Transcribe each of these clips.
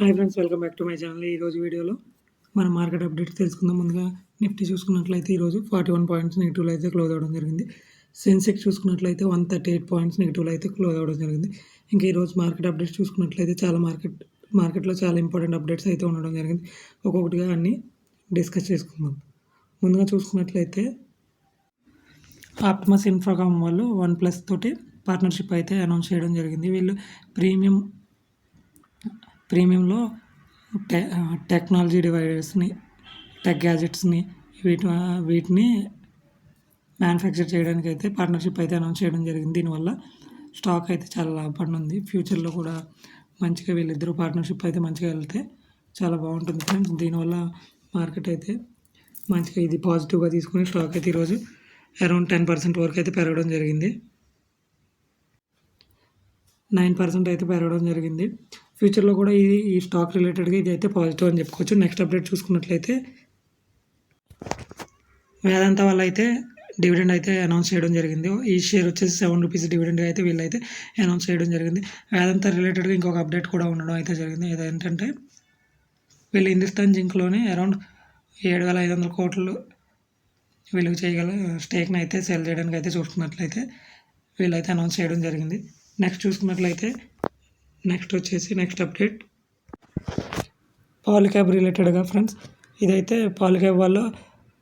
Hi friends welcome back to my channel ఈరోజు వీడియోలో మన మార్కెట్ అప్డేట్స్ తెలుసుకుందాం. ముందుగా నిఫ్టీ చూసుకున్నట్లయితే ఈరోజు ఫార్టీ వన్ పాయింట్స్ నెగిటివ్లో అయితే క్లోజ్ అవ్వడం జరిగింది. సెన్సెక్స్ చూసుకున్నట్లయితే వన్ థర్టీ ఎయిట్ పాయింట్స్ నెగిటివ్లో అయితే క్లోజ్ అవ్వడం జరిగింది. ఇంకా ఈరోజు మార్కెట్ అప్డేట్స్ చూసుకున్నట్లయితే చాలా మార్కెట్ మార్కెట్లో చాలా ఇంపార్టెంట్ అప్డేట్స్ అయితే ఉండడం జరిగింది. ఒక్కొక్కటిగా అన్నీ డిస్కస్ చేసుకుందాం. ముందుగా చూసుకున్నట్లయితే ఆప్టమస్ ఇన్ఫ్రాకామ్ వాళ్ళు వన్ ప్లస్ తోటి పార్ట్నర్షిప్ అయితే అనౌన్స్ చేయడం జరిగింది. వీళ్ళు ప్రీమియం ప్రీమియంలో టె టెక్నాలజీ డివైడర్స్ని టెక్ గ్యాజెట్స్ని వీటి వీటిని మ్యానుఫ్యాక్చర్ చేయడానికి అయితే పార్ట్నర్షిప్ అయితే అనౌన్స్ చేయడం జరిగింది. దీనివల్ల స్టాక్ అయితే చాలా లాభపడి ఫ్యూచర్లో కూడా మంచిగా వీళ్ళిద్దరూ పార్ట్నర్షిప్ అయితే మంచిగా వెళ్తే చాలా బాగుంటుంది ఫ్రెండ్స్. దీనివల్ల మార్కెట్ అయితే మంచిగా ఇది పాజిటివ్గా తీసుకుని స్టాక్ అయితే ఈరోజు అరౌండ్ టెన్ పర్సెంట్ వరకు అయితే పెరగడం జరిగింది. నైన్ పర్సెంట్ అయితే పెరగడం జరిగింది. ఫ్యూచర్లో కూడా ఇది ఈ స్టాక్ రిలేటెడ్గా ఇది అయితే పాజిటివ్ అని చెప్పుకోవచ్చు. నెక్స్ట్ అప్డేట్ చూసుకున్నట్లయితే వేదాంత వల్ల అయితే డివిడెండ్ అయితే అనౌన్స్ చేయడం జరిగింది. ఈ షేర్ వచ్చేసి సెవెన్ రూపీస్ డివిడెండ్ అయితే వీళ్ళైతే అనౌన్స్ చేయడం జరిగింది. వేదాంత రిలేటెడ్గా ఇంకొక అప్డేట్ కూడా ఉండడం అయితే జరిగింది. ఏంటంటే వీళ్ళు హిందుస్థాన్ జింక్లోనే అరౌండ్ ఏడు వేల ఐదు వందల కోట్లు వెలుగు చేయగల స్టేక్ని అయితే సెల్ చేయడానికి అయితే చూసుకున్నట్లయితే వీళ్ళైతే అనౌన్స్ చేయడం జరిగింది. నెక్స్ట్ చూసుకున్నట్లయితే నెక్స్ట్ వచ్చేసి నెక్స్ట్ అప్డేట్. పాలిక్యాబ్ రిలేటెడ్గా ఫ్రెండ్స్ ఇదైతే పాలిక్యాబ్ వాళ్ళు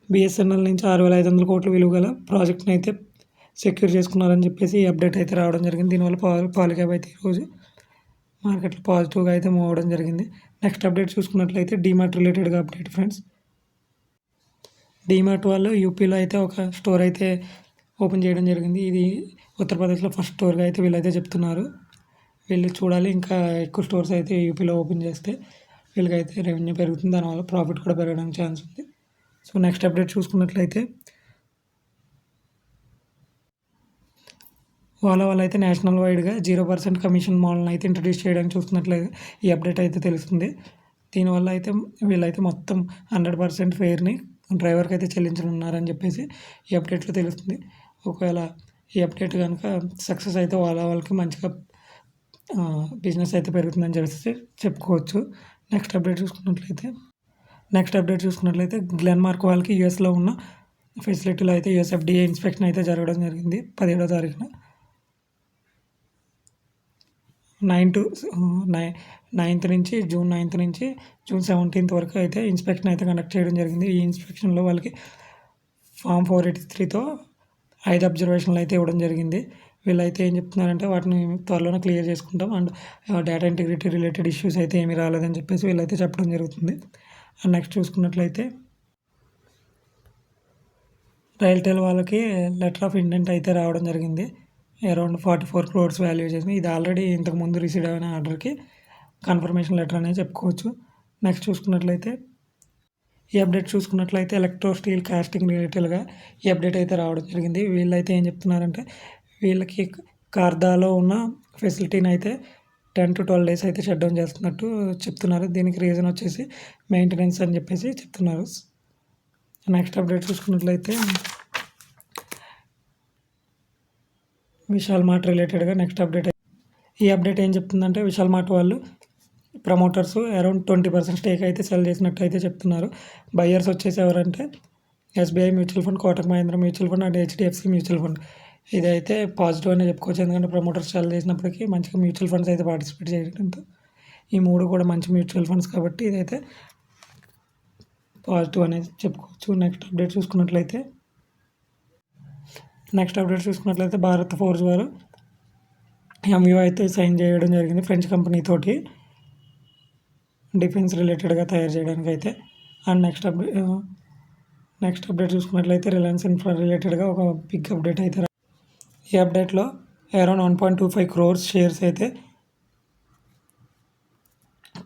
బిఎస్ఎన్ఎల్ నుంచి ఆరు వేల ఐదు వందల కోట్ల విలువ గల ప్రాజెక్ట్ని అయితే సెక్యూర్ చేసుకున్నారని చెప్పేసి ఈ అప్డేట్ అయితే రావడం జరిగింది. దీనివల్ల పాల క్యాబ్ అయితే ఈరోజు మార్కెట్లో పాజిటివ్గా అయితే మూవ్ అవడం జరిగింది. నెక్స్ట్ అప్డేట్ చూసుకున్నట్లయితే డీమార్ట్ రిలేటెడ్గా అప్డేట్ ఫ్రెండ్స్. డీమార్ట్ వాళ్ళు యూపీలో అయితే ఒక స్టోర్ అయితే ఓపెన్ చేయడం జరిగింది. ఇది ఉత్తరప్రదేశ్లో ఫస్ట్ స్టోర్గా అయితే వీళ్ళైతే చెప్తున్నారు. వెళ్ళి చూడాలి. ఇంకా ఎక్కువ స్టోర్స్ అయితే యూపీలో ఓపెన్ చేస్తే వీళ్ళకైతే రెవెన్యూ పెరుగుతుంది. దానివల్ల ప్రాఫిట్ కూడా పెరగడానికి ఛాన్స్ ఉంది. సో నెక్స్ట్ అప్డేట్ చూసుకున్నట్లయితే వాళ్ళ వాళ్ళు అయితే నేషనల్ వైడ్గా జీరో పర్సెంట్ కమిషన్ మోడల్ని అయితే ఇంట్రడ్యూస్ చేయడానికి చూస్తున్నట్లయితే ఈ అప్డేట్ అయితే తెలుస్తుంది. దీనివల్ల అయితే వీళ్ళైతే మొత్తం హండ్రెడ్ పర్సెంట్ ఫేర్ని డ్రైవర్కి అయితే చెల్లించనున్నారని చెప్పేసి ఈ అప్డేట్లో తెలుస్తుంది. ఒకవేళ ఈ అప్డేట్ కనుక సక్సెస్ అయితే వాళ్ళ వాళ్ళకి మంచిగా బిజినెస్ అయితే పెరుగుతుందని చెప్పేసి చెప్పుకోవచ్చు. నెక్స్ట్ అప్డేట్ చూసుకున్నట్లయితే నెక్స్ట్ అప్డేట్ చూసుకున్నట్లయితే గ్లెన్ మార్క్ వాళ్ళకి యూఎస్లో ఉన్న ఫెసిలిటీలో అయితే యూఎస్ఎఫ్డిఏ ఇన్స్పెక్షన్ అయితే జరగడం జరిగింది పదిహేడో తారీఖున. నైన్ టు నై నైన్త్ నుంచి జూన్ నైన్త్ నుంచి జూన్ సెవెంటీన్త్ వరకు అయితే ఇన్స్పెక్షన్ అయితే కండక్ట్ చేయడం జరిగింది. ఈ ఇన్స్పెక్షన్లో వాళ్ళకి ఫామ్ ఫోర్ ఎయిటీ త్రీతో ఐదు అబ్జర్వేషన్లు అయితే ఇవ్వడం జరిగింది. వీళ్ళైతే ఏం చెప్తున్నారంటే వాటిని త్వరలోనే క్లియర్ చేసుకుంటాం. And data integrity related issues అయితే ఏమీ రాలేదని చెప్పేసి వీళ్ళైతే చెప్పడం జరుగుతుంది. అండ్ నెక్స్ట్ చూసుకున్నట్లయితే రైల్టెల్ వాళ్ళకి లెటర్ ఆఫ్ ఇంటెంట్ అయితే రావడం జరిగింది. Around forty four crores value చేసింది ఇది ఆల్రెడీ ఇంతకుముందు రిసీవ్ అయిన ఆర్డర్కి కన్ఫర్మేషన్ లెటర్ అనేది చెప్పుకోవచ్చు. నెక్స్ట్ చూసుకున్నట్లయితే ఈ అప్డేట్ చూసుకున్నట్లయితే ఎలక్ట్రో స్టీల్ కాస్టింగ్ రిలేటెడ్గా ఈ అప్డేట్ అయితే రావడం జరిగింది. వీళ్ళైతే ఏం చెప్తున్నారంటే వీళ్ళకి కార్దాలో ఉన్న ఫెసిలిటీని అయితే టెన్ టు ట్వెల్వ్ డేస్ అయితే షట్ డౌన్ చేస్తున్నట్టు చెప్తున్నారు. దీనికి రీజన్ వచ్చేసి మెయింటెనెన్స్ అని చెప్పేసి చెప్తున్నారు. నెక్స్ట్ అప్డేట్ చూసుకున్నట్లయితే విశాల్ మార్ట్ రిలేటెడ్గా నెక్స్ట్ అప్డేట్ ఈ అప్డేట్ ఏం చెప్తుందంటే విశాల్ మార్ట్ వాళ్ళు promoters around twenty percent stake అయితే సెల్ చేసినట్టు అయితే చెప్తున్నారు. బయ్యర్స్ వచ్చేసి ఎవరంటే SBI mutual fund Kotak Mahindra mutual fund and HDFC mutual fund. ఇదైతే పాజిటివ్ అనే చెప్పుకోవచ్చు. ఎందుకంటే ప్రమోటర్స్ చాలా చేసినప్పటికీ మంచిగా మ్యూచువల్ ఫండ్స్ అయితే పార్టిసిపేట్ చేయడంతో ఈ మూడు కూడా మంచి మ్యూచువల్ ఫండ్స్ కాబట్టి ఇదైతే పాజిటివ్ అనేది చెప్పుకోవచ్చు. నెక్స్ట్ అప్డేట్ చూసుకున్నట్లయితే నెక్స్ట్ అప్డేట్ చూసుకున్నట్లయితే భారత్ ఫోర్స్ వారు ఎంయూ అయితే సైన్ చేయడం జరిగింది ఫ్రెంచ్ కంపెనీతోటి డిఫెన్స్ రిలేటెడ్గా తయారు చేయడానికి అయితే. And next update next update చూసుకున్నట్లయితే రిలయన్స్ ఇన్ఫ్రా రిలేటెడ్గా ఒక బిగ్ అప్డేట్ అయితే ఈ అప్డేట్లో around one point two five crores shares అయితే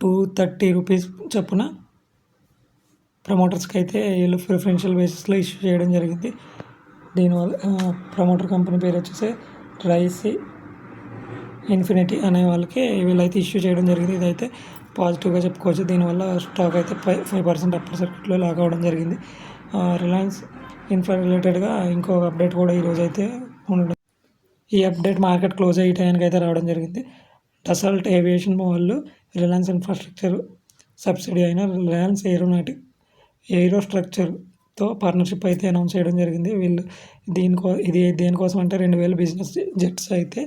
టూ థర్టీ రూపీస్ చొప్పున ప్రమోటర్స్కి అయితే వీళ్ళు ప్రిఫరెన్షియల్ బేసిస్లో ఇష్యూ చేయడం జరిగింది. దీనివల్ల ప్రమోటర్ కంపెనీ పేరు వచ్చేసి రైసి ఇన్ఫినిటీ అనే వాళ్ళకి వీళ్ళైతే ఇష్యూ చేయడం జరిగింది. ఇదైతే పాజిటివ్గా చెప్పుకోవచ్చు. దీనివల్ల స్టాక్ అయితే ఫైవ్ ఫైవ్ పర్సెంట్ అప్పర్ సర్క్యూట్లో లాక్ అవ్వడం జరిగింది. రిలయన్స్ ఇన్ఫ్రా రిలేటెడ్గా ఇంకో అప్డేట్ కూడా ఈరోజు అయితే ఉండడం ఈ అప్డేట్ మార్కెట్ క్లోజ్ అయ్యే టైంకి అయితే రావడం జరిగింది. డసల్ట్ ఏవియేషన్ వాళ్ళు రిలయన్స్ ఇన్ఫ్రాస్ట్రక్చర్ సబ్సిడీ అయిన రిలయన్స్ ఏరోనాటిక్ ఏరో స్ట్రక్చర్తో పార్ట్నర్షిప్ అయితే అనౌన్స్ చేయడం జరిగింది. వీళ్ళు దీనికో ఇది దేనికోసం అంటే రెండు వేల బిజినెస్ జెట్స్ అయితే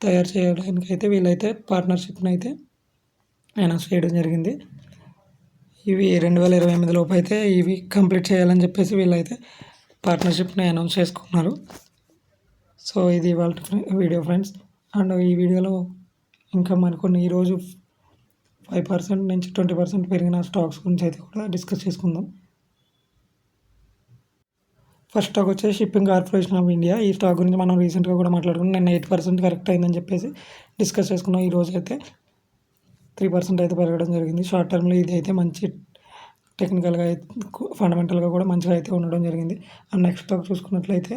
తయారు చేయడానికి అయితే వీళ్ళైతే పార్ట్నర్షిప్ని అయితే అనౌన్స్ చేయడం జరిగింది. ఇవి రెండు వేల ఇరవై ఎనిమిది లోపు అయితే ఇవి కంప్లీట్ చేయాలని చెప్పేసి వీళ్ళైతే పార్ట్నర్షిప్ని అనౌన్స్ చేసుకున్నారు. సో ఇది వాళ్ళ వీడియో ఫ్రెండ్స్. అండ్ ఈ వీడియోలో ఇంకా మనకున్న ఈరోజు ఫైవ్ పర్సెంట్ నుంచి ట్వంటీ పర్సెంట్ పెరిగిన స్టాక్స్ గురించి అయితే కూడా డిస్కస్ చేసుకుందాం. ఫస్ట్ స్టాక్ వచ్చేసి షిప్పింగ్ కార్పొరేషన్ ఆఫ్ ఇండియా. ఈ స్టాక్ గురించి మనం రీసెంట్గా కూడా మాట్లాడుకున్నాం. నేను ఎయిట్ పర్సెంట్ కరెక్ట్ అయిందని చెప్పేసి డిస్కస్ చేసుకున్నాం. ఈరోజు అయితే త్రీ పర్సెంట్ అయితే పెరగడం జరిగింది. షార్ట్ టర్మ్లో ఇది అయితే మంచి టెక్నికల్గా అయితే ఫండమెంటల్గా కూడా మంచిగా అయితే ఉండడం జరిగింది. అండ్ నెక్స్ట్ స్టాక్ చూసుకున్నట్లయితే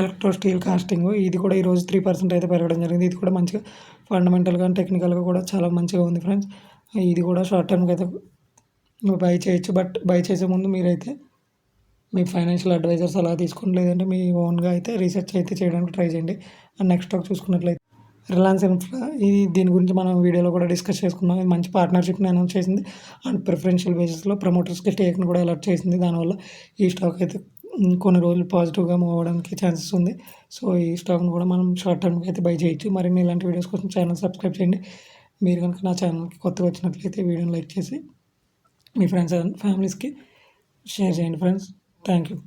ఎలక్ట్రో స్టీల్ కాస్టింగ్. ఇది కూడా ఈరోజు త్రీ పర్సెంట్ అయితే పెరగడం జరిగింది. ఇది కూడా మంచిగా ఫండమెంటల్గా టెక్నికల్గా కూడా చాలా మంచిగా ఉంది ఫ్రెండ్స్ ఇది కూడా షార్ట్ టర్మ్కి అయితే బై చేయొచ్చు. బట్ బై చేసే ముందు మీరైతే మీ ఫైనాన్షియల్ అడ్వైజర్స్ అలా తీసుకోండి. లేదంటే మీ ఓన్గా అయితే రీసెర్చ్ అయితే చేయడానికి ట్రై చేయండి. అండ్ నెక్స్ట్ స్టాక్ చూసుకున్నట్లయితే రిలయన్స్ ఇన్ఫ్రా ఇది దీని గురించి మనం వీడియోలో కూడా డిస్కస్ చేసుకున్నాం. ఇది మంచి పార్ట్నర్షిప్ని అనౌన్స్ చేసింది. అండ్ ప్రిఫరెన్షియల్ బేసిస్లో ప్రమోటర్స్కి స్టేక్ని కూడా అలర్ట్ చేసింది. దానివల్ల ఈ స్టాక్ అయితే కొన్ని రోజులు పాజిటివ్గా మూవ్ అవ్వడానికి ఛాన్సెస్ ఉంది. సో ఈ స్టాక్ని కూడా మనం షార్ట్ టర్మ్కి అయితే బై చేయొచ్చు. మరిన్ని ఇలాంటి వీడియోస్ కోసం ఛానల్ సబ్స్క్రైబ్ చేయండి. మీరు కనుక నా ఛానల్కి కొత్తగా వచ్చినట్లయితే వీడియోని లైక్ చేసి మీ ఫ్రెండ్స్ అండ్ ఫ్యామిలీస్కి షేర్ చేయండి ఫ్రెండ్స్. Thank you